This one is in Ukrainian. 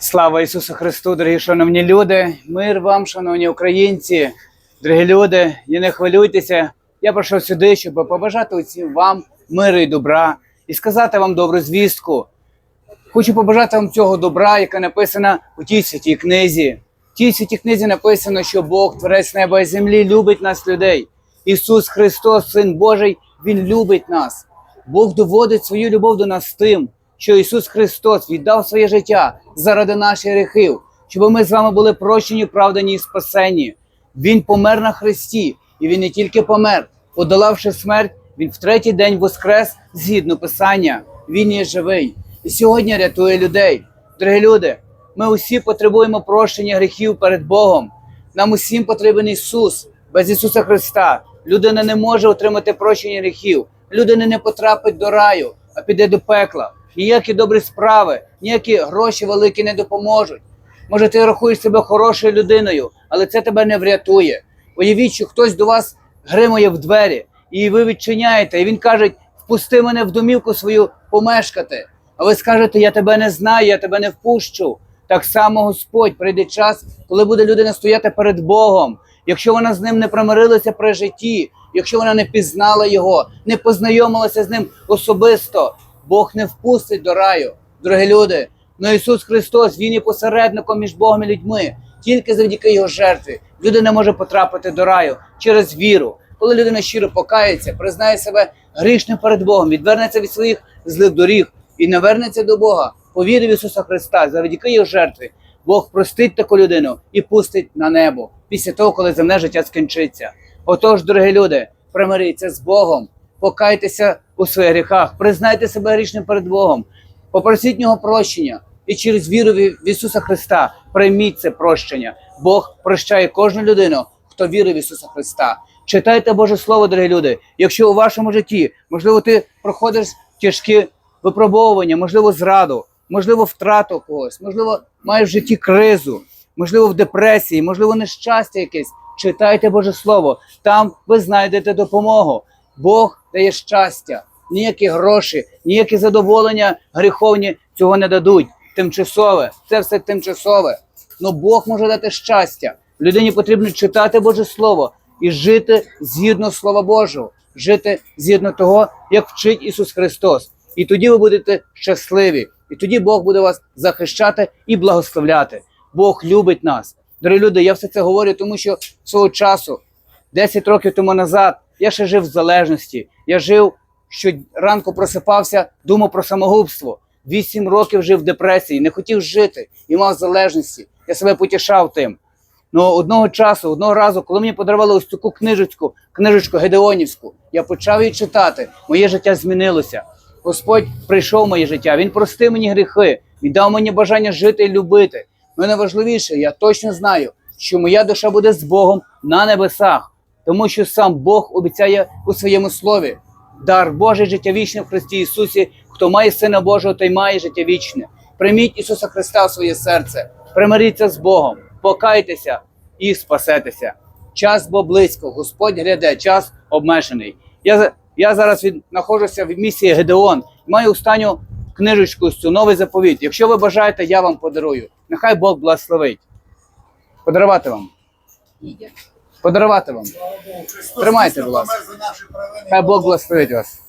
Слава Ісусу Христу, дорогі шановні люди, мир вам, шановні українці, дорогі люди, і не хвилюйтеся. Я прийшов сюди, щоб побажати усім вам миру і добра і сказати вам добру звістку. Хочу побажати вам цього добра, яка написана у тій святій книзі. В тій святій книзі написано, що Бог, творець неба і землі, любить нас, людей. Ісус Христос, Син Божий, Він любить нас. Бог доводить свою любов до нас тим, що Ісус Христос віддав своє життя заради наших гріхів, щоб ми з вами були прощені, правдані і спасені. Він помер на Христі, і Він не тільки помер, подолавши смерть, Він в третій день воскрес згідно Писання. Він є живий і сьогодні рятує людей. Дорогі люди, ми усі потребуємо прощення гріхів перед Богом. Нам усім потрібен Ісус. Без Ісуса Христа людина не може отримати прощення гріхів. Людина не потрапить до раю, а піде до пекла. Ніякі добрі справи, ніякі гроші великі не допоможуть. Може, ти рахуєш себе хорошою людиною, але це тебе не врятує. Уявіть, що хтось до вас гримує в двері, і ви відчиняєте, і він каже: впусти мене в домівку свою помешкати. А ви скажете, я тебе не знаю, я тебе не впущу. Так само Господь прийде час, коли буде людина стояти перед Богом. Якщо вона з ним не примирилася при житті, якщо вона не пізнала його, не познайомилася з ним особисто, Бог не впустить до раю. Дорогі люди, ну Ісус Христос, Він є посередником між Богом і людьми. Тільки завдяки Його жертві людина може потрапити до раю через віру. Коли людина щиро покається, признає себе грішним перед Богом, відвернеться від своїх злих доріг і навернеться до Бога, повірив Ісуса Христа, завдяки Його жертві, Бог простить таку людину і пустить на небо після того, коли земне життя скінчиться. Отож, дорогі люди, примиріться з Богом, покайтеся у своїх гріхах, признайте себе грішним перед Богом, попросіть нього прощення і через віру в Ісуса Христа прийміть це прощення. Бог прощає кожну людину, хто вірить в Ісуса Христа. Читайте Боже Слово, дорогі люди. Якщо у вашому житті, можливо, ти проходиш тяжкі випробовування, можливо, зраду, можливо, втрату когось, можливо, маєш в житті кризу, можливо, в депресії, можливо, нещастя якесь. Читайте Боже Слово, там ви знайдете допомогу. Бог дає щастя, ніякі гроші, ніякі задоволення гріховні цього не дадуть. Тимчасове, це все тимчасове. Но Бог може дати щастя. Людині потрібно читати Боже Слово і жити згідно Слова Божого, жити згідно того, як вчить Ісус Христос. І тоді ви будете щасливі, і тоді Бог буде вас захищати і благословляти. Бог любить нас. Дорогі люди, я все це говорю, тому що свого часу, 10 років тому назад, я ще жив в залежності. Я жив, що ранку просипався, думав про самогубство. Вісім років жив в депресії, не хотів жити і мав залежності. Я себе потішав тим. Ну одного часу, одного разу, коли мені подарували ось таку книжечку, книжечку Гедеонівську, я почав її читати. Моє життя змінилося. Господь прийшов в моє життя, Він простив мені гріхи, Він дав мені бажання жити і любити. І найважливіше, я точно знаю, що моя душа буде з Богом на небесах, тому що сам Бог обіцяє у своєму слові. Дар Божий життя вічне в Христі Ісусі, хто має Сина Божого, той має життя вічне. Прийміть Ісуса Христа в своє серце, примиріться з Богом, покайтеся і спасетеся. Час бо близько, Господь гляде, час обмежений. Я, я зараз від, знаходжуся в місії Гедеон, маю останню книжечку з цю новий заповіт. Якщо ви бажаєте, я вам подарую. Нехай Бог благословить. Подарувати вам. Подарувати вам. Тримайте, будь ласка. Хай Бог благословить вас.